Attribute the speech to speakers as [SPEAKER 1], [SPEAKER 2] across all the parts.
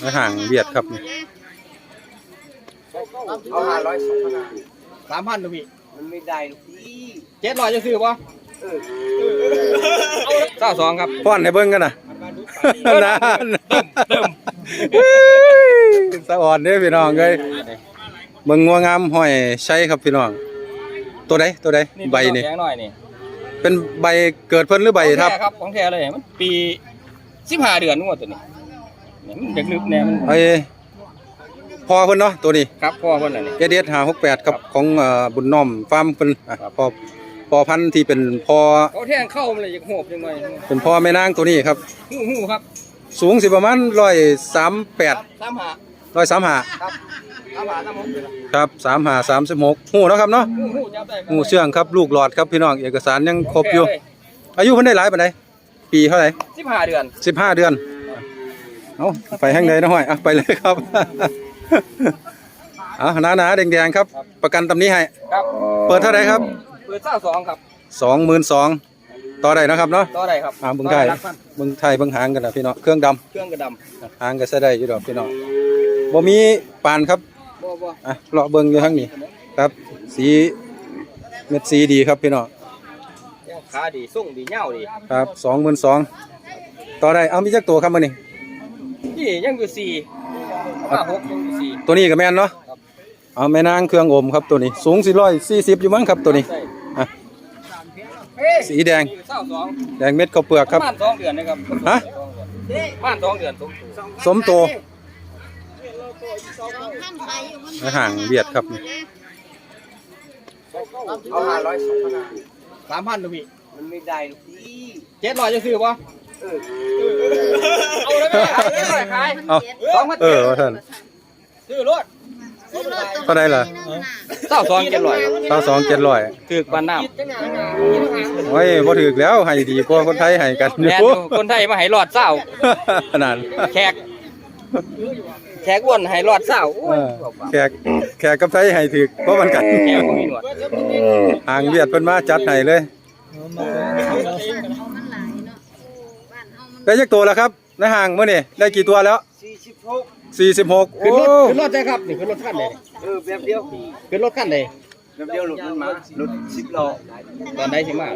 [SPEAKER 1] ในห่างเวียดครับ
[SPEAKER 2] เอาห้าร้อยสองพัน
[SPEAKER 3] สามพันดูพี่
[SPEAKER 2] มันไม่ได้หรอกพี่
[SPEAKER 3] เจ็ดร้อยจะซื้อป่ะ
[SPEAKER 2] เออ
[SPEAKER 3] เก้าสองครับ
[SPEAKER 1] ป้อนให้เบิ่งกันนะนานสะอ่อนเด้อพี่น้องเอ้ยเบิ่งงัวงามห้อยใช้ครับพี่น้อง ตัวใดตัวใดใบนี่
[SPEAKER 3] แข็งหน่อยนี่
[SPEAKER 1] เป็นใบเกิดเพิ่นหรือใบทับ
[SPEAKER 3] ของแท้ครับของแท้เลยมันปีสิบห้าเดือนนู่นตัวนี้ เนี่ยมันเด็กนึกแน่มัน
[SPEAKER 1] ไอ้พอเพิ่นเนาะตัวนี้
[SPEAKER 3] ครับพ่อคนน่ะนี่
[SPEAKER 1] เอเดส568ครับของเอ่อบุญน้อมฟาร์มเพิ่นอะ
[SPEAKER 3] ครับ
[SPEAKER 1] พอพอพันธุ์ที่เป็นพอ
[SPEAKER 3] เขาแทงเข้ามันเลยอยากโหบจังหน่อย
[SPEAKER 1] เป็นพ่อแม่นางตัวนี้ครับ
[SPEAKER 3] หูหูครับ
[SPEAKER 1] สูงสิประมาณ138
[SPEAKER 3] สามหา
[SPEAKER 1] 135
[SPEAKER 3] ครับสามหาสามหกเลยล่ะ
[SPEAKER 1] ครับ35 36ฮู้เนาะครับเนาะ
[SPEAKER 3] หูหูจับได้
[SPEAKER 1] งูเชื่องครับลูกหลอดครับพี่น้องเอกสารยังครบอยู่ อายุเพิ่นได้หลายปานใดปีเท่าไหร่
[SPEAKER 3] สิบห้าเดือน
[SPEAKER 1] 15เดือน เอาไปทางใดนะห้อยอะไปเลยครับเอาหนาๆแดงๆครับ ประกันตำนี้ให้
[SPEAKER 3] ครับ
[SPEAKER 1] เปิดเท่าไหร่ครับ
[SPEAKER 3] เปิดเศร้าสองครับ
[SPEAKER 1] 22,000ต่อได้นะครับเนาะ
[SPEAKER 3] ต่อได้ครับ
[SPEAKER 1] อ่าเบิ่งไทย
[SPEAKER 3] รักพัน
[SPEAKER 1] เบิ่งไทยเบิ่งหางกันนะพี่น้องเครื่องดำ
[SPEAKER 3] เครื่องกระด
[SPEAKER 1] หางก็ใช้ได้อยู่ดอกพี่น้องบ่มีปานครับำ
[SPEAKER 3] บ่บ่
[SPEAKER 1] อะเลาะเบิ่งอยู่ทางนี้ครับ สีเม็ดสีดีครับพี่น้อง
[SPEAKER 3] ยังขาดีส่งดีเง่าดี
[SPEAKER 1] ครับสองหมื่นสองต่อได้เอามีจักตัวครับมานี่
[SPEAKER 3] นี่ยังอยู่สี่ห้าหกยังอยู่สี่
[SPEAKER 1] ตัวนี้กับแม่นเนาะ
[SPEAKER 3] ครับ
[SPEAKER 1] เอาแม่นางเครื่องอมครับตัวนี้ สูงสี่ร้อยสี่สิบอยู่มั้งครับตัวนี้
[SPEAKER 3] ใช่
[SPEAKER 1] อะ สีแดง
[SPEAKER 3] นี่เศร้าสอง
[SPEAKER 1] แดงเม็ดข้าวเปลือกครับ
[SPEAKER 3] บ้านสองเดือนนะครับ
[SPEAKER 1] ฮะ
[SPEAKER 3] บ้านสองเดือนสมถูก
[SPEAKER 1] สมโตในห่างเวียดครับ
[SPEAKER 2] เอาห้าร้อยสองพัน
[SPEAKER 3] สามพันดูพี่
[SPEAKER 2] มันไม่ได้หรอกพี่
[SPEAKER 3] เจ็ดร้อยจะซื้อป่ะ
[SPEAKER 2] เอา
[SPEAKER 3] เลยไหมขายเจ็ดร้อยขาย
[SPEAKER 1] เอา
[SPEAKER 3] สองพัน
[SPEAKER 1] เออว่าท่าน
[SPEAKER 3] ซื้อรถ
[SPEAKER 1] เท่าไดล่ะ
[SPEAKER 3] เศร้าสองเจ็ดร้อย
[SPEAKER 1] เท่าสองเจ็ดร้อย
[SPEAKER 3] ถือกบ้านน้
[SPEAKER 1] โอ้ยบ่ถึกแล้วให้ดีกว่าคนไทยให้กันำ
[SPEAKER 3] แทนอยู่คนไทยมาให้รอดเศร้า
[SPEAKER 1] ขนาด
[SPEAKER 3] แขก แขกอ้วนให้รอดเศร้าโอ้
[SPEAKER 1] เอยอแขกแขกกับไทยให้ถึกเพราะมันกัน
[SPEAKER 3] แขกบ่มีหนวด
[SPEAKER 1] ห่างเวียดเพิ่นมาจัดให้เลย ได้จักตัวแล้วครับในห่างมื้อนี่ได้กี่ตัวแล้ว
[SPEAKER 2] สี่สิบหก
[SPEAKER 1] 46
[SPEAKER 3] ขึ้น
[SPEAKER 1] โอ้
[SPEAKER 3] รถขึ้นรถได้ครับนี่ขึ้นรถขั้นเลย
[SPEAKER 2] เออแบบเดียว
[SPEAKER 3] ขึ้นรถขั้นเลย
[SPEAKER 2] แบบเดียวหลุดมันมาหลุดสิบล้อ
[SPEAKER 3] ตอนใดสิมา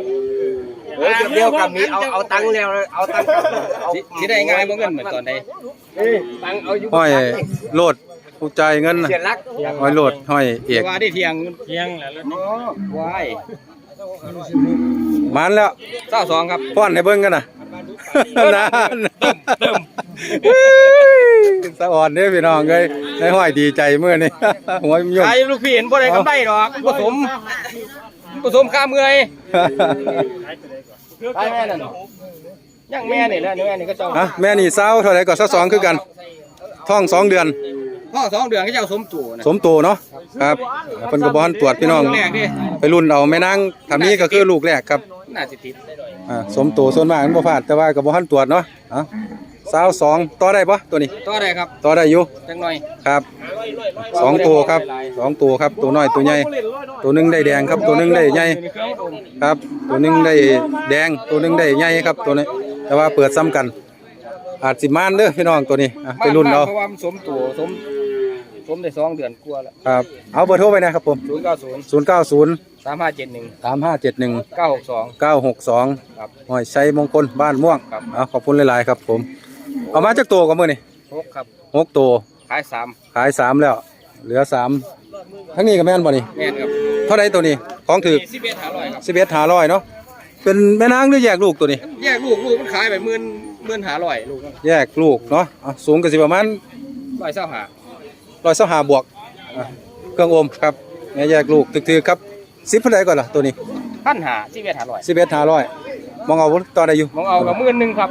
[SPEAKER 2] เออแบบเดียวกับนี้เอาเอาตังค์แล้วเอาตังค์กลับแล้วเอา
[SPEAKER 3] สิสิได้ง่ายบ่เงินเหมือนตอนใด
[SPEAKER 2] เอ้ยตังค์เอาอยู่
[SPEAKER 1] ห้อยโลดผู้จ่ายเงินน่ะ
[SPEAKER 2] เสียรัก
[SPEAKER 1] ห้อยโลดห้อยเอก
[SPEAKER 3] ว่าได้เที่ยงเที่ยงแล้วรถนี้วาย
[SPEAKER 1] มานแล้ว
[SPEAKER 3] เศร้าสองครับ
[SPEAKER 1] ป้อนให้เบิ่งกันน่ะ นานสะอ่อนเด้อพี่น้องเอ้ยในห้อยดีใจมื้อนี้หัวมันยุ่ง
[SPEAKER 3] ขายลูกพี่เห็นบ่ได้กำไรดอกผสมผสมข้าเมื่อยขายแม่นั่นยังแม่นี่แหละเนื้อนี่ก็เจ้า
[SPEAKER 1] ฮะแม่นี่สาวเท่าไหร่ก็ซะ2คือกันท้องสองเดือน
[SPEAKER 3] พ่อสองเดือนก็เจ้าสมตัวนะ
[SPEAKER 1] สมโตเนาะครับเพิ่นก็บ่ทันตรวจพี่น้อง
[SPEAKER 3] แรกดิ
[SPEAKER 1] ไปรุ่นเอาแม่นางทำนี้ก็คือลูกแรกครับ
[SPEAKER 3] น่าสิติด
[SPEAKER 1] อ่าสมโตส่วนมากมันบ่พลาดแต่ว่าก็บ่ทันตรวจเนาะเอะสาวสองต่อได้ปะตัวนี้
[SPEAKER 3] ต่อได้ครับ
[SPEAKER 1] ต่อได้อยู่
[SPEAKER 3] จังหน่อย
[SPEAKER 1] ครับสองตัวครับสองตัวครับตัวน้อยตัวใหญ่ตัวหนึงได้แดงครับตัวหนึงได้ใหญ่ครับ ตัวหนึงได้แดงตัวหนึงได้ใหญ่ครับตัวนี้แต่ว่าเปิดซ้ำกัน อาจสิมานเด้อพี่น้องตัวนี้อะไปรุ่นเอา
[SPEAKER 3] เพราะว่ามันสมตัวสมสมได้สองเดือนกว่าแล้ว
[SPEAKER 1] ครับเอาเบอร์โทรไปนะครับผม
[SPEAKER 3] ศูนย์เก้าศูนย์
[SPEAKER 1] 090
[SPEAKER 3] สามห้าเจ็ดหนึ่ง
[SPEAKER 1] 3571
[SPEAKER 3] เก้าหกสอง
[SPEAKER 1] 962
[SPEAKER 3] ครับ
[SPEAKER 1] หอยชัยมงคลบ้านม่วง
[SPEAKER 3] ครับ
[SPEAKER 1] เอาขอบคุณหลาย ๆ ครับผม เอามาจากตัวกับมือนี่
[SPEAKER 3] หกครับ
[SPEAKER 1] หกตัว
[SPEAKER 3] ขายสาม
[SPEAKER 1] ขายสามแล้ว เหลือสามทั้งนี้กับแม่นบ่นี่
[SPEAKER 3] แม่นครับ
[SPEAKER 1] เท่าไรตัวนี้ ของถือ
[SPEAKER 3] สิบเอ็ดหาร้อยครับ
[SPEAKER 1] สิบเอ็ดหาร้อยเนาะเป็นแม่นางหรือแยกลูกตัวนี้
[SPEAKER 3] แยกลูกลูกมันขายไปหมื่นหมื่นหาร้อยลูกมัน
[SPEAKER 1] แยกลูกเนาะอะสูงกันสิประมาณ
[SPEAKER 3] ร้อยเศร้าหา
[SPEAKER 1] ร้อยสหาบวกอะเครื่องอมครับแม่แยกลูกถือๆครับ สิบเท่าไรก่อนล่ะตัวนี้
[SPEAKER 3] พันหาสิบเอ็ดหาร้อย
[SPEAKER 1] สิบเอ็ดหาร้อยมองเอาต่อได้อยู่
[SPEAKER 3] มองเอากับหมื่นหนึ่งครับ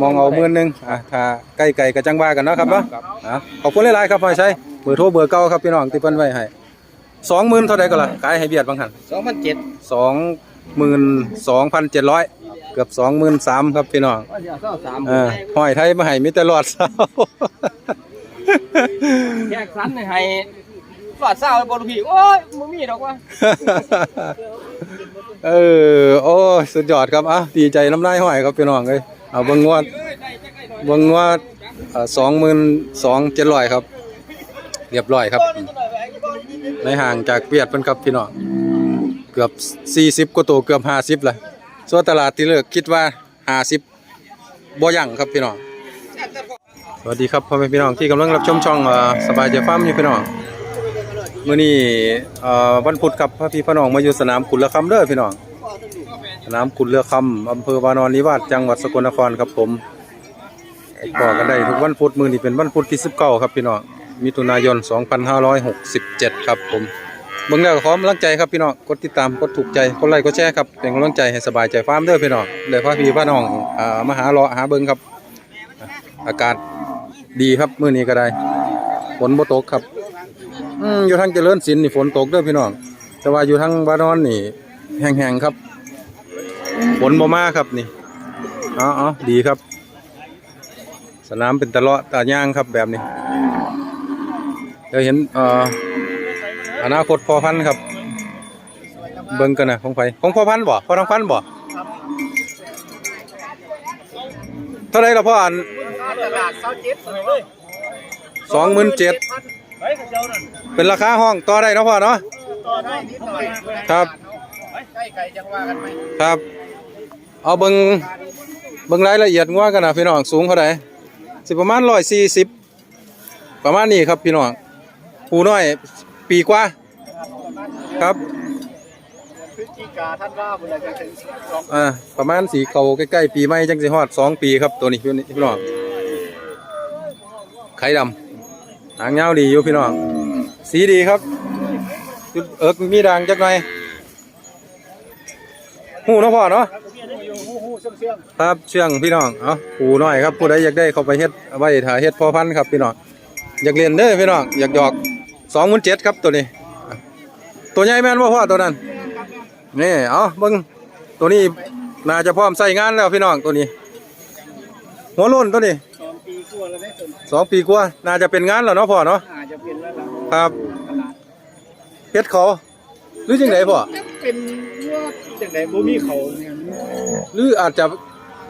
[SPEAKER 1] มองเอาหมื่นหนึ่งอะถ้าใกล้ไก่กับจังว่ากันเนาะครับเนาะ
[SPEAKER 3] ครับ
[SPEAKER 1] อะขอบคุณหลายๆครับพ่อชัยเบอร์โทรเบอร์เก่าครับพี่น้องที่เพิ่นไว้ให้สองหมื่นเท่าไรก็ล่ะขายให้เบียดบางหัน
[SPEAKER 3] สองพันเจ็ด
[SPEAKER 1] สองหมื่นสองพันเจ็ดร้อยเกือบสองหมื่นสามครับพี่น้อง
[SPEAKER 3] ว่าจะเศร้าสาม
[SPEAKER 1] เออห้อยไทยมาให้มีแต่หลอดเสา
[SPEAKER 3] แยกสันให้ หลอดเศร้าบอลพี่โอ้ยมึงมีดอกว่า
[SPEAKER 1] เออโอ้สุดยอดครับอะดีใจน้ำลายห้อยครับพี่น้องเอ้ยเอาเบิ่งวดเบิ่งวดสองหมื่นสองเจ็ดร้อยครับ เรียบร้อยครับ ในห่างจากเวียดเพิ่นครับพี่น้องเกือบสี่สิบกว่าตัวเกือบห้าสิบเละส่วนตลาดที่เลิกคิดว่าห้าสิบบ่ยั่งครับพี่น้องสวัสดีครับพ่อแม่พี่น้องที่กำลังรับชมช่องสบายใจฟ้ามอยู่พี่น้อง มื้อนี้วันพุธครับพ่อพี่พี่น้องมาอยู่สนามกุลคำเด้อพี่น้อง สนามกุลเรือคำอำเภอวานอนนิวาสจังหวัดสกลนครครับผมก็กันได้ทุกวันพุธมื้อนี้เป็นวันพุธที่19ครับพี่น้องมิถุนายน 2567 ครับผมเบิ่งแล้วก็ขอกำลังใจครับพี่น้องกดติดตามกดถูกใจกดไลค์กดแชร์ครับเป็นกำลังใจให้สบายใจฟาร์มเด้อพี่น้องเดี๋ยวพ่อพี่พี่น้องมาหาเลหาเบิ่งครับ อากาศดีครับมื้อนี้ก็ได้ฝนบ่ตกครับ อืมอยู่ทางเจริญศิลป์นี่ฝนตกเด้อพี่น้อง แต่ว่าอยู่ทางบ้านนอนนี่แห้งๆครับ ฝนบ่มาครับนี่เอ๋ออดีครับ สนามเป็นตะเลาะตาย่างครับแบบนี้เดี๋ยวเห็นเอ่ออนาคตพอพันธุ์ครับ เบิ่งกันนะของไผของพอพันธุ์บ่พอทางพันธุ์บ่เท่าไรล่ะพ่ออัน
[SPEAKER 2] ตลาดเช้าเจ็ด
[SPEAKER 1] สองหมื่นเจ็ด เป็นราคาห้องต่อได้เนาะพ่อเนาะ
[SPEAKER 2] ต่อได้นิดหน่อย
[SPEAKER 1] ครับ
[SPEAKER 2] ใกล้ไก่จังว่ากันไหม
[SPEAKER 1] ครับ เอาเบิงเบิงรายละเอียดงัวกันนะพี่น้องสูงเท่าไหร่สิประมาณร้อยสี่สิบประมาณนี้ครับพี่น้องผู้น้อยปีกว่า ครับ
[SPEAKER 2] พฤศจิกาท่านว่าบุญจะถึงสอง
[SPEAKER 1] อ่าประมาณสีเก่าใกล้ๆปีใหม่จังสิฮอดสองปีครับตัวนี้พี่พี่น้องไข่ดำ หางยาดีอยู่พี่น้อง สีดีครับ จุดเอิกมีด่างจักหน่อยหูเนาะพ่อเนาะครับเชื่องพี่น้องเอาปูน้อยครับผู้ใดอยากได้เข้าไปเฮ็ดไว้ถ่าเฮ็ดพอพันครับพี่น้องอยากเรียนเด้อพี่น้องอยากดอกสองหมื่นเจ็ดครับตัวนี้ ตัวใหญ่แม่นบ่พ่อตัวนั้นนี่เอาเบิ่งตัวนี้น่าจะพร้อมใส่งานแล้วพี่น้องตัวนี้ หัวล้นตัวนี้
[SPEAKER 2] ส่วน
[SPEAKER 1] สองปีกว่าน่าจะเป็นงานแล้วเนาะพ่อเนาะ
[SPEAKER 2] อาจจะเป็นแล้วล่ะ
[SPEAKER 1] ครับเฮ็ดเขาหรือจังไดพ่อ
[SPEAKER 2] เป็นว่าจังไดบ่มีเขาเนี่ย
[SPEAKER 1] หรืออาจจะ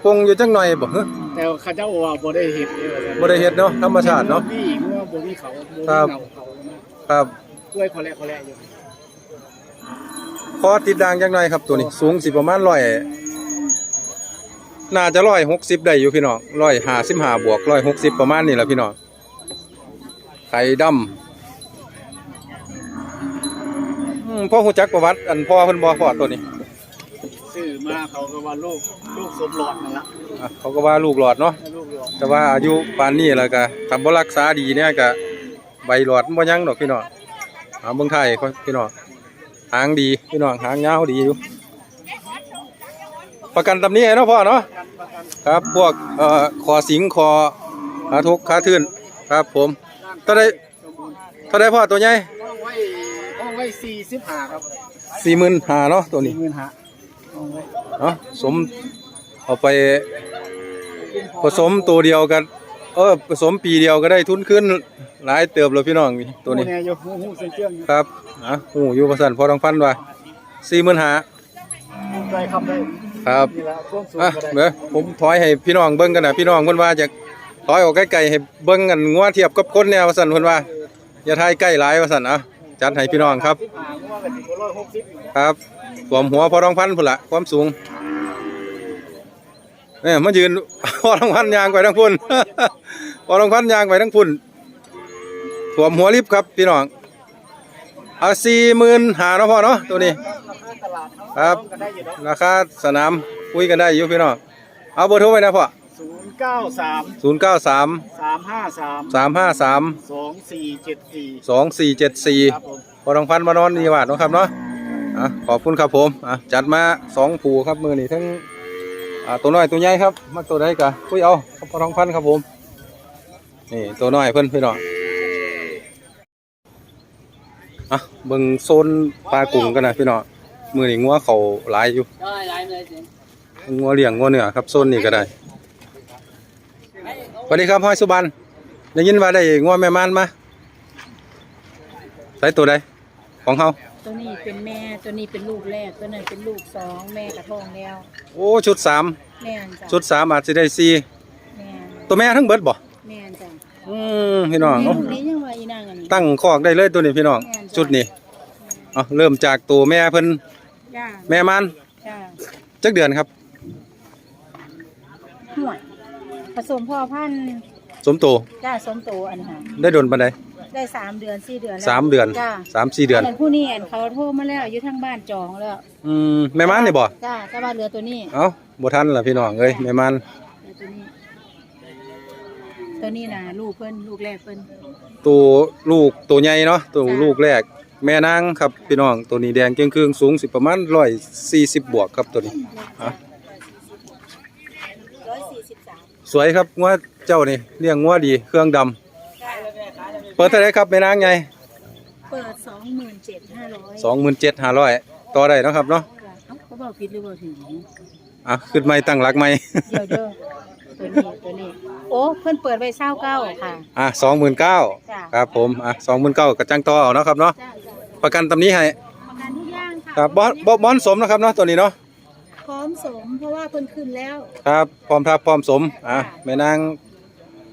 [SPEAKER 1] ปงอยู่จังหน่อยบ่ฮะ
[SPEAKER 2] แต่เขาเจ้าว่าบ่ได้เฮ็ดเลยว่า
[SPEAKER 1] บ่ได้เฮ็ดเนาะธรรมชาติเนาะ
[SPEAKER 2] มีว่าบ่มีเขาบ่มี
[SPEAKER 1] ครับ
[SPEAKER 2] เงาเขานะครับกล้วยเขาแลเขาแลอยู่
[SPEAKER 1] คอติดด่างจังหน่อยครับตัวนี้ สูงสิประมาณร้อย น่าจะร้อยหกสิบได้อยู่พี่น้องร้อยห้าสิบห้าบวกร้อยหกสิบประมาณนี้แหละพี่น้องไข่ดำอืมพ่อหูจักประวัติอันพ่อเพิ่นบ่พ่อตัวนี้
[SPEAKER 2] ซื้อมาเขาก็ว่าลูกลูกสมหลอดนั่นล่ะ
[SPEAKER 1] อะเขาก็ว่าลูกหลอดเนาะ
[SPEAKER 2] ลูกหลอด
[SPEAKER 1] แต่ว่าอายุปานนี้แล้วก็ถ้าบ่รักษาดีเนี่ยก็ใบหลอดบ่ยังดอกพี่น้องเอาเบิ่งไทยพี่น้องหางดีพี่น้องหางยาวดีอยู่ ประกันตำนี้เนาะพ่อเนาะ
[SPEAKER 2] กันประกัน
[SPEAKER 1] ครับพวกเอ่อคอสิงคอขาทุกขาทื่นครับผมเท่าได
[SPEAKER 2] สมบูรณ์
[SPEAKER 1] เท่าไดพ่อตัวใหญ่
[SPEAKER 2] ห้องไว้ห้องไว้45ครับ
[SPEAKER 1] สี่หมื่นหาเนาะตัวนี้
[SPEAKER 2] 45,000ห้องไว้
[SPEAKER 1] เนาะสมเอาไปผสมตัวเดียวกัน เออผสมปีเดียวก็ได้ทุนขึ้นหลายเติบเลยพี่น้องนี่ตัวนี้
[SPEAKER 2] หูเนี่ยอยู่หูหูเส้นเชื่องอยู่
[SPEAKER 1] ครับอะหูอยู่ประสันพอทองพันว่าสี่หมื่นหา
[SPEAKER 2] ใจคำได้
[SPEAKER 1] ครับ
[SPEAKER 2] นี่ละช่วงสูง
[SPEAKER 1] อะ
[SPEAKER 2] ก็ได้
[SPEAKER 1] เดี๋ยวผมถอยให้พี่น้องเบิ่งกันนะพี่น้องเพิ่นว่าจะถอยออกใกล้ๆให้เบิ่งกันงัวเทียบกับคนแนวว่าซั่นเพิ่นว่าอย่าทายใกล้หลายว่าซั่นอะจัดให้พี่น้องครับ
[SPEAKER 2] อ่าเพราะว่ากันถึงร้อยหกสิบอยู่
[SPEAKER 1] ครับสวมหัวพอทองพันพุ่นละความสูงเนี่ยมายืนพอทองพันยางไปทั้งพุ่นพอทองพันยางไปทั้งพุ่นสวมหัวลิฟต์ครับพี่น้องเอาสี่หมื่นหาเนาะพ่อเนาะตัวนี้
[SPEAKER 2] รา คาตลาดเขา
[SPEAKER 1] ครับ
[SPEAKER 2] ก็ได้อยู่เนาะ
[SPEAKER 1] ราคาสนามคุยกันได้อยู่พี่น้องเอาเบอร์โทรไว้นะพ่อ
[SPEAKER 2] ศูนย์เก้าสาม
[SPEAKER 1] ศูนย์เก้าสาม
[SPEAKER 2] สามห้าสาม
[SPEAKER 1] สามห้าสาม
[SPEAKER 2] สองสี่เจ็ดสี่
[SPEAKER 1] สองสี่เจ็ดสี่
[SPEAKER 2] ครับผม
[SPEAKER 1] พอทองพันมานอนนี่วาดเนาะครับเนาะอะขอบคุณครับผมอะจัดมาสองผูครับมือนี่ทั้งอ่าตัวน้อยตัวใหญ่ครับมาตัวใดกะคุยเอาครับพอทองพันครับผมนี่ตัวน้อยเพิ่นพี่น้องอะเบิ่งโซนปลากุ้งกันนะพี่น้อง มือนี่งัวเขาหลายอยู่
[SPEAKER 2] ได้หลายเลยสิ
[SPEAKER 1] งัวเลี้ยงงัวเนื้อครับโซนนี้ก็ได้สวัสดีครับห้อยสุบันได้ยินว่าได้งัวแม่ม่านมาใส่ตัวใดของเฮา
[SPEAKER 4] ตัวนี้เป็นแม่ตัวนี้เป็นลูกแรกตัวนั้นเป็นลูกสองแม่กระท้องแล้ว
[SPEAKER 1] โอ้ชุดสาม
[SPEAKER 4] แม่นจ้ะ
[SPEAKER 1] ชุดสามอาจจะได้สี่
[SPEAKER 4] แม่น
[SPEAKER 1] ตัวแม่ทั้งเบิดบ่
[SPEAKER 4] แม่นจ้ะ
[SPEAKER 1] อืมพี่น้อง
[SPEAKER 4] ลู
[SPEAKER 1] เอ้าก
[SPEAKER 4] นี้ยังว่าอีนางอันนี้
[SPEAKER 1] ตั้งคอกได้เลยตัวนี้พี่น้องชุดนี้เอาเริ่มจากตัวแม่เพิ่น
[SPEAKER 4] จ้า
[SPEAKER 1] แม่มัน
[SPEAKER 4] จ้า
[SPEAKER 1] จักเดือนครับ
[SPEAKER 4] ห่วยผสมพ่อพันธุ์
[SPEAKER 1] สมโต
[SPEAKER 4] จ้าสมโตอันนี้ค่ะ
[SPEAKER 1] ได้โดนปานใด
[SPEAKER 4] ได้สามเดือนสี่เดือนแล้ว
[SPEAKER 1] สามเดือน
[SPEAKER 4] จ้า
[SPEAKER 1] สามสี่เดือน
[SPEAKER 4] แต่ผู้นี้อันเขาโทรมาแล้วอยู่ทางบ้านจองแล้ว
[SPEAKER 1] อืมแม่มันนี่บ่
[SPEAKER 4] จ้าแต่ว่าเหลือตัวนี้
[SPEAKER 1] เอ้าบ่ทันล่ะพี่น้องเอ้ยแม่มัน
[SPEAKER 4] เหลือตัวนี้ ตัวนี้นะลูกเพิ่นลูกแรกเพิ่น
[SPEAKER 1] ตัวลูกตัวใหญ่เนาะตัว
[SPEAKER 4] จ้ะ
[SPEAKER 1] ลูกแรก แม่นางครับพี่น้องตัวนี้แดงเกรียงครึ่งสูงสิประมาณ140บวกครับตัวนี้อะ
[SPEAKER 4] ร้อยสี่สิบสาม
[SPEAKER 1] สวยครับงัวเจ้านี่เลี้ยงงัวดีเครื่องดำเปิดเท่าไหร่ครับแม่นางใหญ่
[SPEAKER 4] เปิดสองหมื่นเจ็ดห้าร้อย
[SPEAKER 1] 27,500ต่อได้เนาะครับเนาะ
[SPEAKER 4] เอ้าเขาบอกผิดหรือเปล่าถึง
[SPEAKER 1] อะขึ้นใหม่ตั้งหลักใหม่
[SPEAKER 4] เดี๋ยวเด้อตัวนี้ตัวนี้โอ้เพิ่นเปิดไว้เศร้าเก้าค่ะ
[SPEAKER 1] อะ29,000
[SPEAKER 4] จ้ะ
[SPEAKER 1] ครับผมอะ29,000กระจังต่อเอาเนาะครับเนาะ
[SPEAKER 4] จ้าจ้า
[SPEAKER 1] ประกันตำนี้ให้
[SPEAKER 4] ประกันทุกอย่างค่ะ
[SPEAKER 1] ครับบ่บ่บ่อนสมนะครับเนาะตัวนี้เนาะ
[SPEAKER 4] พร้อมสมเพราะว่าเพิ่นขึ้นแล้ว
[SPEAKER 1] ครับพร้อมทับพร้อมสมอะแม่นาง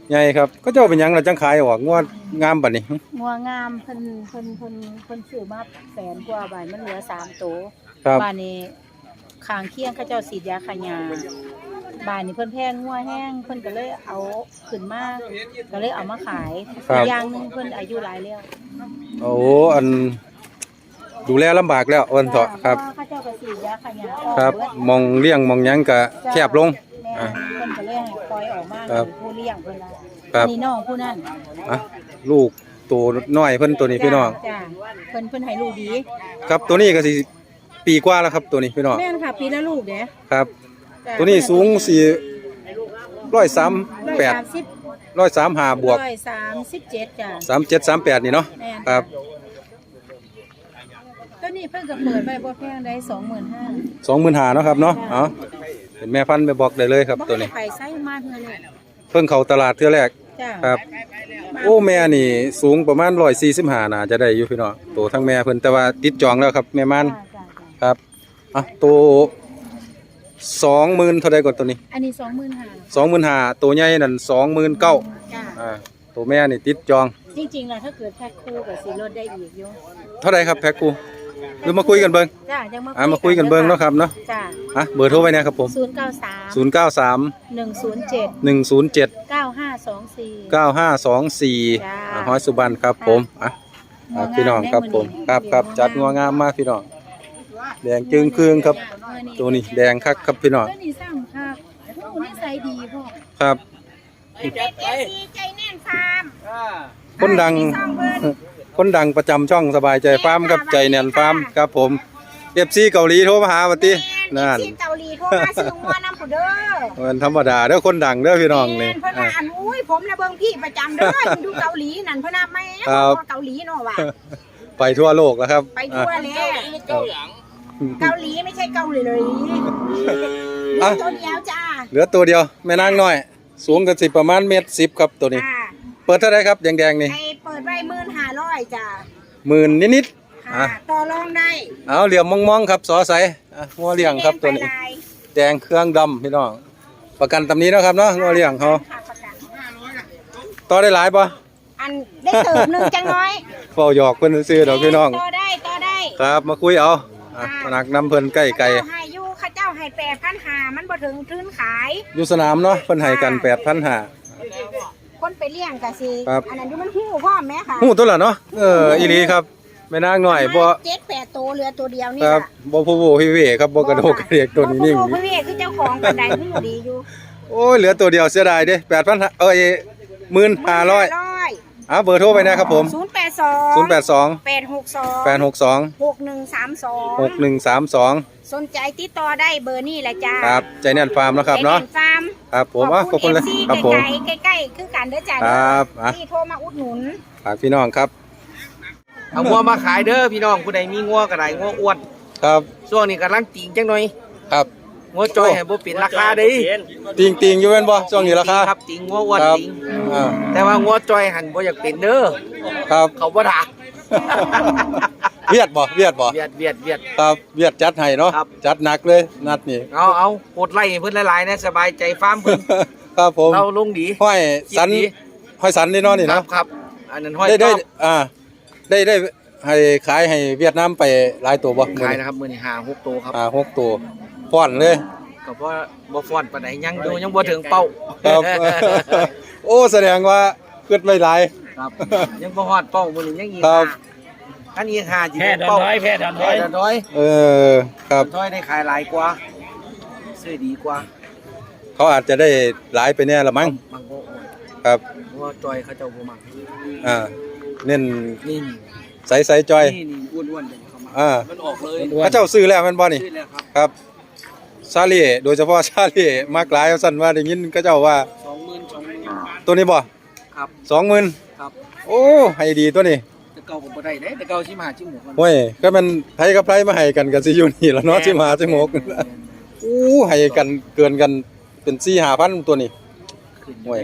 [SPEAKER 1] ใหญ่ครับ ก็เจ้าเป็นหยังล่ะจังขายออกงวดงามบัดนี้
[SPEAKER 4] งัวงามเพิ่นเพิ่นเพิ่นเพิ่นซื้อมาแสนกว่าบาทมันเหลือสามตัว
[SPEAKER 1] ครับ
[SPEAKER 4] บ้านนี้ขางเคียงเขาเจ้าสีดยาขายาบ้านนี้เพิ่นแพงงัวแห้งเพิ่นก็เลยเอาขึ้นมาก็เลยเอามาขายอีกอย่างหนึงเพิ่นอายุหลายแล้ว
[SPEAKER 1] โอ้อัน ดูแลลำบากแล้ววันเถาะครับ
[SPEAKER 4] พาะว่าเขาเจ้าก็สีดยาขายาออก
[SPEAKER 1] ครับ
[SPEAKER 4] เบิด
[SPEAKER 1] มองเลี้ยงมองหยังก็แคบลง
[SPEAKER 4] แม่
[SPEAKER 1] อะ
[SPEAKER 4] เพิ่นก็เลยให้ปล่อยออกมา
[SPEAKER 1] ครับ
[SPEAKER 4] ผู้เลี้ยงเพิ่นละ
[SPEAKER 1] ครับ
[SPEAKER 4] นี่น้องผู้นั้น
[SPEAKER 1] อะลูกตัวน้อยเพิ่นตัวนี้พี่น้อง
[SPEAKER 4] จ้าเพิ่นเพิ่นให้ลูกดี
[SPEAKER 1] ครับตัวนี้ก็สิปีกว่าแล้วครับตัวนี้พี่น้อง
[SPEAKER 4] แม่นค่ะ ปีละลูกเด้
[SPEAKER 1] ครับ
[SPEAKER 4] จ้ะ
[SPEAKER 1] ตัวนี้สูงสี่ร้อยสาม
[SPEAKER 4] ร้อย
[SPEAKER 1] แปด
[SPEAKER 4] สามสิบ
[SPEAKER 1] ร้อยสามห้าบวก
[SPEAKER 4] ร้อยสามสิบเจ็ดจ้ะ
[SPEAKER 1] สามเจ็ดสามแปดนี่เนาะ
[SPEAKER 4] แม่น
[SPEAKER 1] ครับ
[SPEAKER 4] ตัว นี้เพิ่นก็เปิดไปบ่แพงได้สองหมื่นห้า
[SPEAKER 1] สองหมื่นหาเนาะครับเนาะเอาเป็นแม่พันธุ์ไปบอกได้เลยครับ
[SPEAKER 4] บ่
[SPEAKER 1] ตัว
[SPEAKER 4] ให้
[SPEAKER 1] นี้
[SPEAKER 4] ไปไสมาเท่านั้น
[SPEAKER 1] เพิ่งเข้าตลาดเทื่อแรก
[SPEAKER 4] จ้ะ
[SPEAKER 1] ครับ โอ้แม่นี่สูงประมาณร้อยสี่สิบห้าน่าจะได้อยู่พี่น้องตัวทั้งแม่เพิ่นแต่ว่าติดจองแล้วครับ แม่มัน
[SPEAKER 4] จ้ะจ้ะจ้ะ
[SPEAKER 1] ครับอะตัวสองหมื่นเท่าใดก่อนตัวนี้
[SPEAKER 4] อันนี้สองหมื่นห้า
[SPEAKER 1] สองหมื่นห้าตัวใหญ่นั่นสองหมื่นเก้า
[SPEAKER 4] จ้ะ
[SPEAKER 1] อ่าตัวแม่นี่ติดจอง
[SPEAKER 4] จริงๆแล้วถ้าเกิดแพ็คคู่ก็สิลดได้อีกอยู่
[SPEAKER 1] เท่าไรครับแพ็คกู หรือมาคุยกันเบิ้ง
[SPEAKER 4] จ้ะยังมา
[SPEAKER 1] อ่ามาคุยกันเบิ้งเนาะครับเนาะ
[SPEAKER 4] จ้ะ
[SPEAKER 1] อะเบอร์โทรไว้นะครับผม
[SPEAKER 4] ศูนย์เก้าสาม
[SPEAKER 1] ศูนย์เก้าสาม
[SPEAKER 4] หนึ่งศูนย์เจ็ด
[SPEAKER 1] หนึ่งศูนย์เจ็ด
[SPEAKER 4] เก้าห้าสองสี่
[SPEAKER 1] เก้าห้าสองสี่
[SPEAKER 4] จ้า
[SPEAKER 1] ห้อยสุบันครับผมอะอะพี่น้องครับผมครับครับจัดงัวงามมากพี่น้องแดงจึงเครื่องครับ ตัวนี้แดงคักครับพี่น้อง
[SPEAKER 4] ตัวนี้สร้างค่ะผู้นิสัยดีพ่อ
[SPEAKER 1] ครับ
[SPEAKER 4] ใจแน่นฟาร์ม
[SPEAKER 1] คนดัง คนดังประจำช่องสบายใจฟาร์มครับใจแน่นฟาร์มครับผมเอฟซีเกาหลีโทรมาหาปตินั่น
[SPEAKER 5] ที่เกาหลีโทรมาซื้องัวน้ำผู้เด้อ
[SPEAKER 1] มันธรรมดาเด้อคนดังเด้อพี่น้องนี่
[SPEAKER 5] เพิ่น
[SPEAKER 1] อะ
[SPEAKER 5] ว่าอันอุ้ยผมนะเบิ่งพี่ประจำเด้ออยู่เกาหลีนั่นเพิ่นน่ะแม่
[SPEAKER 1] ครับ
[SPEAKER 5] เกาหลีเนาะว่ะ
[SPEAKER 1] ไปทั่วโลกแล้วครับ
[SPEAKER 5] ไปทั่ว
[SPEAKER 1] อะ
[SPEAKER 5] แล้วเกาหลีไม่ใช่เกาหลีเลย
[SPEAKER 1] อะ
[SPEAKER 5] ตัวเดียวจ้า
[SPEAKER 1] เหลือตัวเดียวแม่นางน้อย สูงกันสิประมาณเมตรสิบครับตัวนี้
[SPEAKER 5] อ่า
[SPEAKER 1] เปิดเท่าไรครับแดงๆนี่
[SPEAKER 5] ไอ้เปิดไว้ 15,500จ้า
[SPEAKER 1] หมื่นนิดๆ
[SPEAKER 5] ค่ะ
[SPEAKER 1] อะ
[SPEAKER 5] ต่อรองได้
[SPEAKER 1] เอาเหลี่ยมมองๆครับสอใสอะงัวเลี้ยงครับตัวนี้
[SPEAKER 5] ไปลาย
[SPEAKER 1] แดงเครื่องดำพี่น้องประกันตำนี้เนาะครับเนาะงัวเลี้ยงเขา
[SPEAKER 5] ค่ะประกัน
[SPEAKER 1] ต่อได้หลายปะ
[SPEAKER 5] อันได้เติบหนึงจังน้อย
[SPEAKER 1] เฝ้าหยอกเพิ่นซื้อๆดอกพี่น้อง
[SPEAKER 5] ต่อได้ต่อได้
[SPEAKER 1] ครับมาคุยเอาอะพนักน้ำเพิ่นใกล้ไกล
[SPEAKER 5] ข้าเจ้าให้อยู่ข้าเจ้าให้8,500มันบ่ถึงทุนขาย
[SPEAKER 1] อยู่สนามเนาะเพิ่นให้กันแปดพันห้า
[SPEAKER 5] คนไปเลี้ยงกะสิ
[SPEAKER 1] ครับ
[SPEAKER 5] อันนั้นอยู่มันหู้พ่อแม่ค่ะ
[SPEAKER 1] หูตัวละเนาะเอออีหลีครับแม่นางน้อยบ่
[SPEAKER 5] เจ็ดแปดตัวเหลือตัวเดียวนี่
[SPEAKER 1] ครับ
[SPEAKER 5] ล่ะ
[SPEAKER 1] บ่ผู้โวพี่เวครับบ่กระโดดกระเดียกตัวนี้นิ่ง
[SPEAKER 5] บ่ผู้พี่คือเจ้าของปันไดหู้ดีอยู่
[SPEAKER 1] โอ้ยเหลือตัวเดียวเสียดายเด้แปดพันเอ้ยหมื่นห้าร้อย อะเบอร์โทรไปนะครับผม
[SPEAKER 5] ศูนย์แปดสอง
[SPEAKER 1] ศูนย์แปดสอง
[SPEAKER 5] แปดหกสอง
[SPEAKER 1] แปดหกสอง
[SPEAKER 5] หกหนึ่งสามสอง
[SPEAKER 1] หกหนึ่งสามสอง
[SPEAKER 5] สนใจติดต่อได้เบอร์นี่แหละจ้า
[SPEAKER 1] ครับ ใจแน่นฟาร์มเนาะครับเนาะ
[SPEAKER 5] ใจแฟาร์ม
[SPEAKER 1] ครับผมอะขอบคุณเลย
[SPEAKER 5] เอฟซี
[SPEAKER 1] ครับผม
[SPEAKER 5] ใกล้ๆใกล้ๆคือกันเด้อจ้า
[SPEAKER 1] ครับอะ
[SPEAKER 5] ที่โทรมาอุดหนุน
[SPEAKER 1] ฝากพี่น้องครับ
[SPEAKER 2] เอางัวมาขายเด้อพี่น้องผู้ใดมีงัวก็ได้งัวอ้วน
[SPEAKER 1] ครับ
[SPEAKER 2] ช่วงนี้กำลังติงจังหน่อย
[SPEAKER 1] ครับ
[SPEAKER 2] งัวจอยให้บ่เป็นราคาเด้
[SPEAKER 1] ติงติงอยู่แม่นบ่ช่วงนี้ราคา
[SPEAKER 2] ครับติงงัวอ้วน
[SPEAKER 1] ครับ
[SPEAKER 2] ติง
[SPEAKER 1] อ่า
[SPEAKER 2] แต่ว่างัวจอยหันบ่อยากเป็นเด้อ
[SPEAKER 1] ครับ
[SPEAKER 2] เขาบ่ด่า
[SPEAKER 1] เวียดบ่เวียดบ่
[SPEAKER 2] เวียดเวียดเวียด
[SPEAKER 1] ครับเวียดจัดให้เนาะ
[SPEAKER 2] ครับ
[SPEAKER 1] จัดหนักเลยนัดนี้
[SPEAKER 2] เอาเอากดไล่ให้เพิ่นหลายๆนะสบายใจฟาร์มเพิ่น
[SPEAKER 1] ครับผม
[SPEAKER 2] เราลงดี
[SPEAKER 1] ห้อยสัน
[SPEAKER 2] คิดดี
[SPEAKER 1] ห้อยสันนี่เนาะนี่
[SPEAKER 2] ครั
[SPEAKER 1] เนาะ
[SPEAKER 2] บครับอันนั้นห้อย
[SPEAKER 1] ได้ได้
[SPEAKER 2] ต้อม
[SPEAKER 1] อ่าได้ได้ให้ขายให้เวียดนามไปหลายตัวบ่มื้อ
[SPEAKER 2] ขาย
[SPEAKER 1] นี้
[SPEAKER 2] นะครับมือนี่หาหกตัวครับ
[SPEAKER 1] อ่าหกตัว ฟ้อนเลย
[SPEAKER 2] ก็เพราะบ่ฟ้อนปานใดยังดูยังบ่ถึงเป้า
[SPEAKER 1] ครับ โอ้แสดงว่าเกิดไม่หลาย
[SPEAKER 2] ครับ ยังบ่ฮอดเป้ามือนี้ยังอีก
[SPEAKER 1] ครับ
[SPEAKER 2] ห้าอันอีกห้าจี
[SPEAKER 6] แพทย์ดอน
[SPEAKER 2] เป้า
[SPEAKER 6] น้อยแพทย์ดอนน้
[SPEAKER 2] แพ้
[SPEAKER 6] อย
[SPEAKER 2] ดอนน้อย
[SPEAKER 1] เออครับ
[SPEAKER 2] ดอนน้อยได้ขายหลายกว่าซื้อดีกว่า
[SPEAKER 1] เขาอาจจะได้หลายไปแน่ละมั้ง
[SPEAKER 2] บางโบ
[SPEAKER 1] ครับ
[SPEAKER 2] เพราะว่าจอยเขาเจ้าบ่มัก
[SPEAKER 1] อ่าเน้น
[SPEAKER 2] นี่
[SPEAKER 1] ใสใสๆจอย
[SPEAKER 2] นี่นี่อ้วนๆเดี๋ยวเขามา
[SPEAKER 1] อ่า
[SPEAKER 2] มันออกเลย
[SPEAKER 1] พระเจ้าซื้อแล้วแมันบ่นี่
[SPEAKER 2] ซื้อแล้วครับ
[SPEAKER 1] ครับ ชาลีโดยเฉพาะชาลีมากหลายสั่นว่าได้ยินเขาเจ้าว่า
[SPEAKER 2] 20,000 20,000
[SPEAKER 1] ตัวนี้บ่
[SPEAKER 2] ครับ
[SPEAKER 1] สองหมื่น
[SPEAKER 2] ครับ
[SPEAKER 1] โอ้ให้ดีตัวนี้
[SPEAKER 2] แต่เก่าผมบ่ได้เด้แต่เก่าสิมาชิมหมูมัน
[SPEAKER 1] โอ้ยก็มันไผกับไผมาให้กันก็สิอยู่นี่แล้วเนาะสิมาสิหมกอู้ให้กันเกินกันเป็น4-5,000ตัวนี้
[SPEAKER 2] ขึ้น
[SPEAKER 1] โอ้ย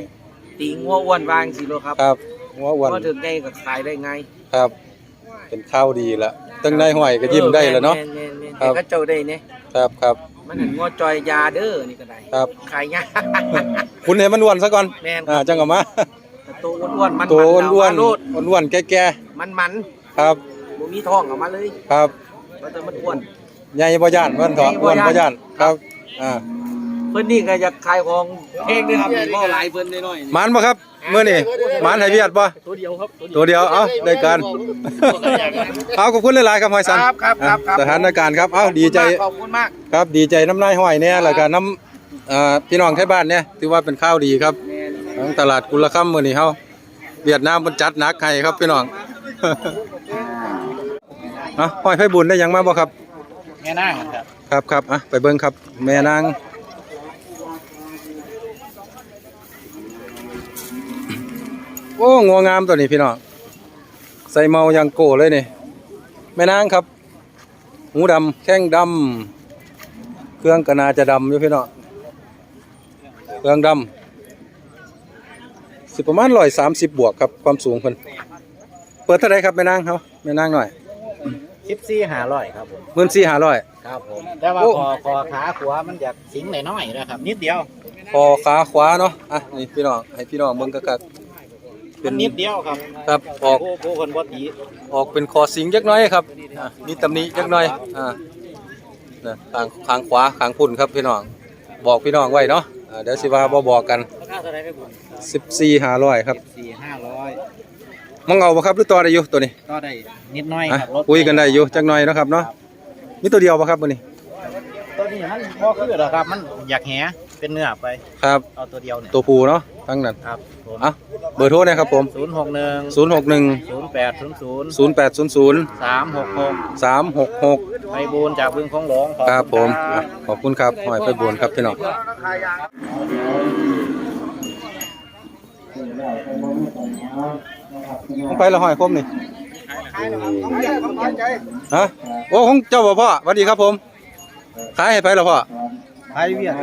[SPEAKER 2] ตีงัวอ้วนวางสิโลครับ
[SPEAKER 1] ครับหัวอ้วน
[SPEAKER 2] ก็ถึงได้ก็ขายได้ไง
[SPEAKER 1] ครับ เป็นข้าวดีละตั้งนายห้อยก็ยิ้มได้แล้วเนาะ
[SPEAKER 2] แม่นๆๆ
[SPEAKER 1] ครับ
[SPEAKER 2] แต่ก็เจ้าได้เนี่ย
[SPEAKER 1] ครับครับ
[SPEAKER 2] มันเห็นงัวจอยยาเด้อนี่ก็ได้
[SPEAKER 1] ครับ
[SPEAKER 2] ขายยา
[SPEAKER 1] คุณให้มันอ้วนซะก่อน
[SPEAKER 2] แม่น
[SPEAKER 1] อ่าจังเอามา
[SPEAKER 2] แต่ตัวอ้วนๆมัน
[SPEAKER 1] ตัว
[SPEAKER 2] ๆ
[SPEAKER 1] อ้วน
[SPEAKER 2] เามาโลด
[SPEAKER 1] ๆอ้วนๆแก่
[SPEAKER 2] มันมัน
[SPEAKER 1] ๆครับ
[SPEAKER 2] บ่มีท้องออกมาเลย
[SPEAKER 1] ครับ
[SPEAKER 2] มันจะมันอ้วน
[SPEAKER 1] ใหญ่บ่ย่านมันเถาะ
[SPEAKER 2] ใหญ่บ่
[SPEAKER 1] อ้วนบ่
[SPEAKER 2] ย้าน
[SPEAKER 1] ย่านครับอ่า
[SPEAKER 2] เพิ่นนี่ก็อยากขายของแพงด้วยครับบ่หลายเพิ่นน้อยๆ
[SPEAKER 1] หมานบ่ครับมื้อนี้หมานให้เวียดบ่
[SPEAKER 2] ตัวเดียวครับ
[SPEAKER 1] ตัวเดียวเอ้าได้การ เอาขอบคุณหลายๆครับหอยสัน
[SPEAKER 2] ครับครับครับครับ
[SPEAKER 1] สถานการณ์ครับเอ้าดีใจ
[SPEAKER 2] ขอบคุณมาก
[SPEAKER 1] ครับดีใจน้ำนายห้อยเนี่ยแล้วก็น้ำเอ่อพี่น้องไทยบ้านเนี่ยถือว่าเป็นข้าวดีครับ
[SPEAKER 2] แม่น
[SPEAKER 1] ของตลาดกุลค่ำมื้อนี้เฮาเวียดนามมันจัดหนักให้ครับพี่น้อง อะห้อยไผบุญได้หยังมาบ่ครับ
[SPEAKER 6] แม่นางครับ
[SPEAKER 1] ครับครับอะไปเบิ่งครับ แม่นาง โอ้งัวงามตัวนี้พี่น้องใส่เมายังโกเลยนี่แม่นางครับหูดำแข้งดำเครื่องก็น่าจะดำอยู่พี่น้องเครื่องดำสิประมาณร้อยสามสิบบวกครับความสูงเพิ่นเปิดเท่าไรครับแม่นางเขาแม่นางหน่อย
[SPEAKER 7] สิบสี่หาร้อยครับผม
[SPEAKER 1] หมื่นสี่ห้าร้อย
[SPEAKER 7] ครับผมแต่ว่า
[SPEAKER 1] โอ้
[SPEAKER 7] คอคอขาขวามันอยากสิงหน่อยๆนะครับ นิดเดียว
[SPEAKER 1] พอขาขวาเนาะอะนี่พี่น้องให้พี่น้องเบิ่งกัก ๆ
[SPEAKER 7] มันนิดเดียวครับ
[SPEAKER 1] ครับออก
[SPEAKER 7] โอ้โหคนบ่ดี
[SPEAKER 1] ออกเป็นคอสิงจักหน้อยครับอะมีตำหนิจักหน้อยอ่านะทางทางขวาทางพุ่นครับพี่น้องบอกพี่น้องไว้เนาะอ่าเดี๋ยวสิว่าบ่บอกกัน
[SPEAKER 7] ราคาเท่าไหร่ได้บุญ
[SPEAKER 1] 14 500ครับ
[SPEAKER 7] สี่ห้าร้อย
[SPEAKER 1] มองเอาบ่ครับหรือต่อได้อยู่ตัวนี้
[SPEAKER 7] ก็ได้นิดหน้อย
[SPEAKER 1] อะ
[SPEAKER 7] ครับรถ
[SPEAKER 1] คุยกันได้อยู่จักหน่อยเนาะครับเนาะมีตัวเดียวบ่ครับมื้อนี้
[SPEAKER 7] ตัวนี้มันบ่คือหรอกครับมันอยากแห เป็นเนื้อไป
[SPEAKER 1] ครับ
[SPEAKER 7] เอาตัวเดียวเนี่ย
[SPEAKER 1] ตัวผู้เนาะทั้งนั้น
[SPEAKER 7] ครับผม
[SPEAKER 1] อะเบอร์โทรนะครับผม
[SPEAKER 7] ศูนย์หกหนึ่ง
[SPEAKER 1] 061
[SPEAKER 7] ศูนย์แปดศูนย์ศูนย์
[SPEAKER 1] 0800
[SPEAKER 7] สามหกหก
[SPEAKER 1] 366
[SPEAKER 7] ไปบูนจากบึงของหลวงขอ
[SPEAKER 1] ครับ
[SPEAKER 7] ณ
[SPEAKER 1] ผมอะขอบคุณครับหอยไปบุญครับพี่น้องไปละหอยคมนี่ฮะโอ้ของเจ้าบ่พ่อสวัสดีครับผม ขายให้ไปละพ่อ
[SPEAKER 7] ขายเวียด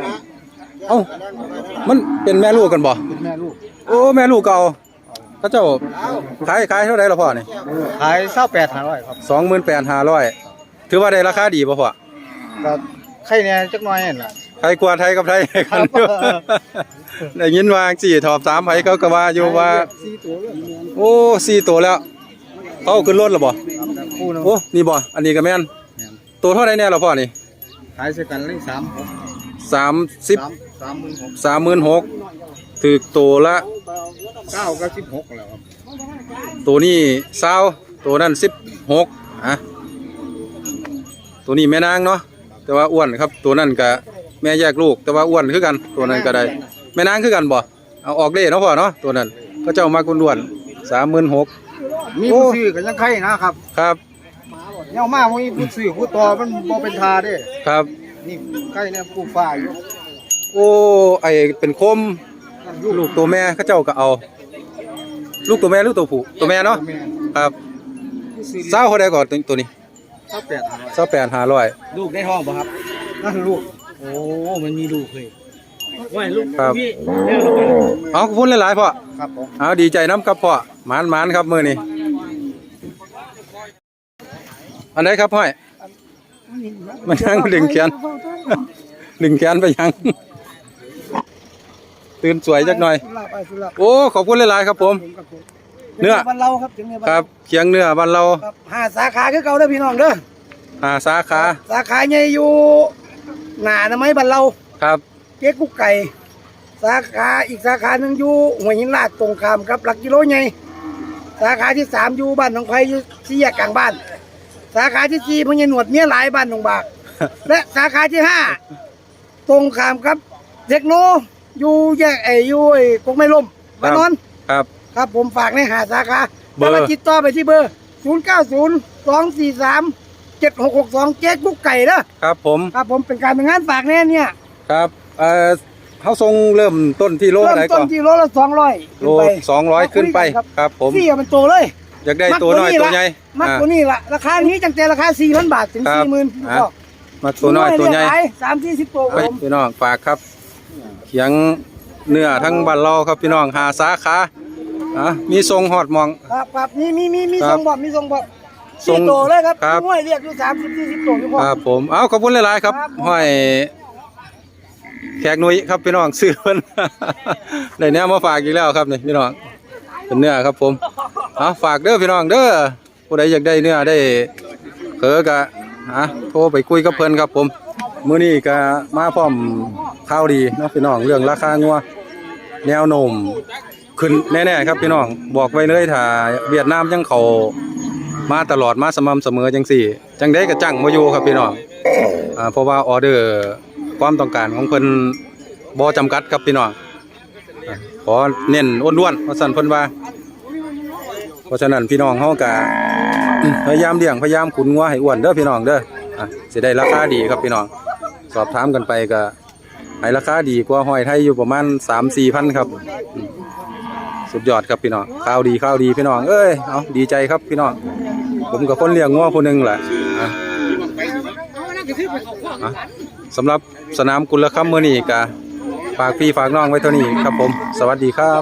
[SPEAKER 1] เอ้ามันเป็นแม่ลูกกันบ่
[SPEAKER 7] เป็นแม่ลูก
[SPEAKER 1] โอ้แม่ลูกเก่าเขาเจ้าขายขายเท่าไหร่ละพ่อนี่
[SPEAKER 7] ขายเศร้าแปดห้าร้อยครับ
[SPEAKER 1] สองหมื่นแปดห้าร้อยถือว่าได้ราคาดีบ่พ่อ
[SPEAKER 7] ก็ไข่เนี่ยจักหน้อยนั่นล่ะ
[SPEAKER 1] ไทยกว่าไทยกับไทยกันอยู่
[SPEAKER 7] ครับ
[SPEAKER 1] ได้ยินว่าสี่ถอบสามไผเขาก็ว่าอยู่ว่า
[SPEAKER 7] สี่ตัวเลย
[SPEAKER 1] โอ้สี่ตัวแล้วเขาเอาขึ้นรถแล้วบ่
[SPEAKER 7] คู่หนึง
[SPEAKER 1] โอ้นี่บ่อันนี้ก็แม่นตัวเท่าไรแน่ล่ะพ่อนี่
[SPEAKER 7] ขายใส่กันเลยสามหก
[SPEAKER 1] สามสิบ
[SPEAKER 7] สามสามหมื่นหก
[SPEAKER 1] สามหมื่นหกถือตัวละ
[SPEAKER 7] เก้ากับสิบหกแล้วครับ
[SPEAKER 1] ตัวนี้เศร้าตัวนั้นสิบหกอะตัวนี้แม่นางเนาะแต่ว่าอ้วนครับ ตัวนั้นก็แม่แยกลูก แต่ว่าอ้วนคือกัน ตัวนั้นก็ได้ แม่นางคือกันบ่เอาออกเล่เนาะพ่อเนาะตัวนั้นก็เจ้ามากุนด้วนสามหมื่นหก
[SPEAKER 7] มีผู้ซื้อกันยังไข่นะครับ
[SPEAKER 1] ครับ
[SPEAKER 7] เงามามีผู้ซื้อผู้ต่อมันบ่เป็นทาเด้
[SPEAKER 1] ครับ
[SPEAKER 7] นี่ไข่เนี่ยผู้ฟ้าอยู่
[SPEAKER 1] โอ้ ไอเป็นคม ลูกตัวแม่เขาเจ้าก็เอา ลูกตัวแม่ลูกตัวผู้ตัวแม่เนาะ
[SPEAKER 7] แม่
[SPEAKER 1] ครับ
[SPEAKER 7] ผู้ซื้อ
[SPEAKER 1] เศร้าเขาได้ก่อนตัวนี้
[SPEAKER 7] เศร้าแปดห้าร้อย
[SPEAKER 1] เศร้าแปดห้าร้อย
[SPEAKER 2] ลูกได้ท้องป่ะครับ
[SPEAKER 7] นั่นลูก
[SPEAKER 2] โอ้ มันมีลูกเลยว่าลูก
[SPEAKER 1] ครับ
[SPEAKER 2] พี่แม่ลูกไป
[SPEAKER 1] เอาขอบคุณหลายๆพ่อ
[SPEAKER 7] ครับผม
[SPEAKER 1] เอาดีใจน้ำครับพ่อหมานหมานครับมือนี้อันไหนครับพ่อย มันยังดึงแขนดึงแขนไปยัง ตื่นสวยจักหน่อย
[SPEAKER 7] สุราไปสุรา
[SPEAKER 1] โอ้ขอบคุณหลายๆครับผม
[SPEAKER 7] ครับผม
[SPEAKER 1] เนื้อ
[SPEAKER 7] บ้านเราครับถึงเนื้อบ้าน
[SPEAKER 1] ค
[SPEAKER 7] เรา
[SPEAKER 1] รับเคียงเนื้อบ้านเรา
[SPEAKER 7] ครับห้าสาขาคือเก่าเด้อพี่น้องเด้อ
[SPEAKER 1] หาสาขา
[SPEAKER 7] สาขาใหญ่อยู่หน้านะไหมบ้านเรา
[SPEAKER 1] ครับ
[SPEAKER 7] เจ๊กุ๊กไก่สาขาอีกสาขาหนึ่งอยู่หัวหินลาดตรงข้ามครับหลักกิโลใหญ่สาขาที่สามอยู่บ้านหนองไผ่อยู่สี่แยกกลางบ้าน สาขาที่สี่พญาหนวดเมียหลายบ้านหนองบาก และสาขาที่ห้าตรงข้ามครับเทคโนอยู่แยกไออยู่ไอ้กงไม่ล่มบ้านนอน
[SPEAKER 1] ครับ
[SPEAKER 7] ครับผมฝากในหาสาขา
[SPEAKER 1] เบอร์
[SPEAKER 7] จะมาติดต่อไปที่เบอร์ 0 9 0 2 4 3 7 6 6 2 เจ๊กุ๊กไก่เด้อ
[SPEAKER 1] ครับผม
[SPEAKER 7] ครับผมเป็นการเป็นงานฝากแน่เนี่ย
[SPEAKER 1] ครับเอ่อเขาทรงเริ่มต้นที่โล
[SPEAKER 7] เริ่ม
[SPEAKER 1] อะไร
[SPEAKER 7] ต้
[SPEAKER 1] ก่
[SPEAKER 7] น
[SPEAKER 1] อน
[SPEAKER 7] ที่โลละ200
[SPEAKER 1] โลสองร้อยขึ้นไปครับผม
[SPEAKER 7] สี่เอาเป็นตัวเลย
[SPEAKER 1] อยากได้ตัวน้อยตัวใหญ่
[SPEAKER 7] มัก
[SPEAKER 1] อ่า
[SPEAKER 7] ตัวนี้ละราคานี้จังแต่ราคา4,000บาทถึง
[SPEAKER 1] ครับ
[SPEAKER 7] 40,000
[SPEAKER 1] อะ
[SPEAKER 7] ก็
[SPEAKER 1] มาตัวน้อยตัวใหญ่
[SPEAKER 7] สามสี่สิบตัวค
[SPEAKER 1] ไป
[SPEAKER 7] รับผม
[SPEAKER 1] พี่น้องฝากครับเขียงเนื้อทั้งบ้านเราครับพี่น้องหาสาขาอะมีทรงหอดหมอง
[SPEAKER 7] ครับครับมีมีมีมี
[SPEAKER 1] ครั
[SPEAKER 7] ท
[SPEAKER 1] บ
[SPEAKER 7] รงบอกมีทรงบอก
[SPEAKER 1] ทรง
[SPEAKER 7] สี่ตัวเลยครับ
[SPEAKER 1] ครับ
[SPEAKER 7] ห้วยเรียกอยู่30 40ตัวอยู่พ่อ
[SPEAKER 1] ครับผมเอาขอบคุณหลายๆครับ
[SPEAKER 7] ครับผม
[SPEAKER 1] ห้อยแขกหนุยครับพี่น้องซื้อเพิ่นได้เนื้อมาฝากอีกแล้วครับนี่พี่น้องเป็นเนื้อครับผม เอาฝากเด้อพี่น้องเด้อผู้ใดอยากได้เนื้อได้เขอกะอะโทรไปคุยกับเพิ่นครับผมมื้อนี้ก็มาพร้อมข่าวดีเนาะพี่น้องเรื่องราคางัวแนวโน้มขึ้นแน่ๆครับพี่น้องบอกไว้เลยถ้าเวียดนามยังเขามาตลอดมาสม่ำเสมอจังสี่ จังได้ก็จังมาอยู่ครับพี่น้องอ่าเพราะว่าออเดอร์ความต้องการของเพิ่นบ่จำกัดครับพี่น้องขอเน้นอ้วนๆว่าซั่นเพิ่นว่า เพราะฉะนั้นพี่น้องเฮาก็พยายามเลี้ยงพยายามขุนงัวให้อ้วนเด้อพี่น้องเด้ออะสิได้ราคาดีครับพี่น้องสอบถามกันไปก็ให้ราคาดีกว่าหอยไทยอยู่ประมาณ3 4พันครับ สุดยอดครับพี่น้องข้าวดีข้าวดีพี่น้องเอ้ยเอาดีใจครับพี่น้องผมกับคนเลี้ยงงัวผู้หนึ่งแหละอะอะสำหรับสนามกุลคำมื้อนี้ก็ฝากพี่ฝากน้องไว้เท่านี้ครับผม สวัสดีครับ